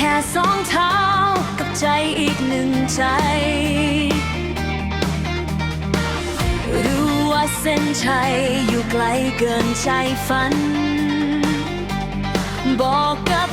ค่สองเท้ากับใจอีกหนึ่งใจ รู้ว่าเส้นชัยอยู่ไกลเกินใจฝัน บอกกับ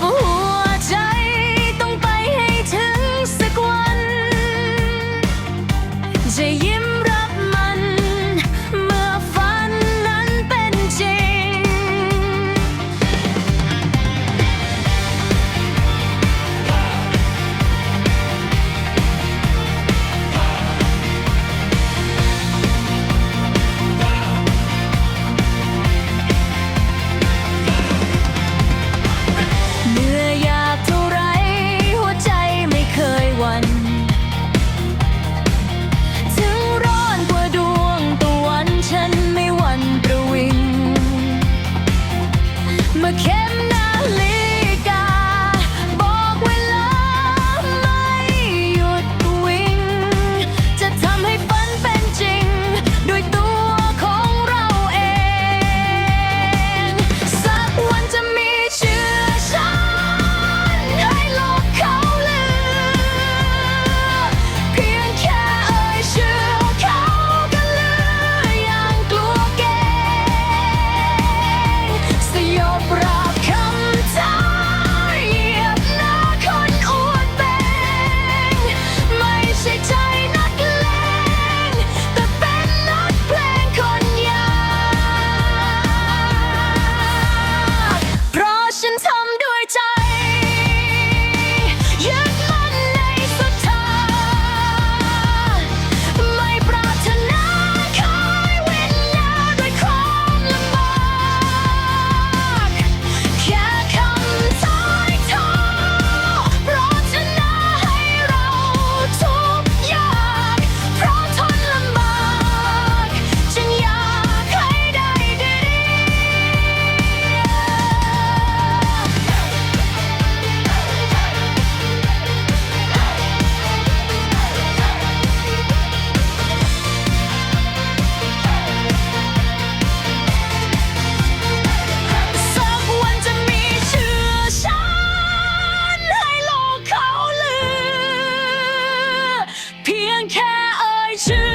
ยงแค่เอ่ยชื่อ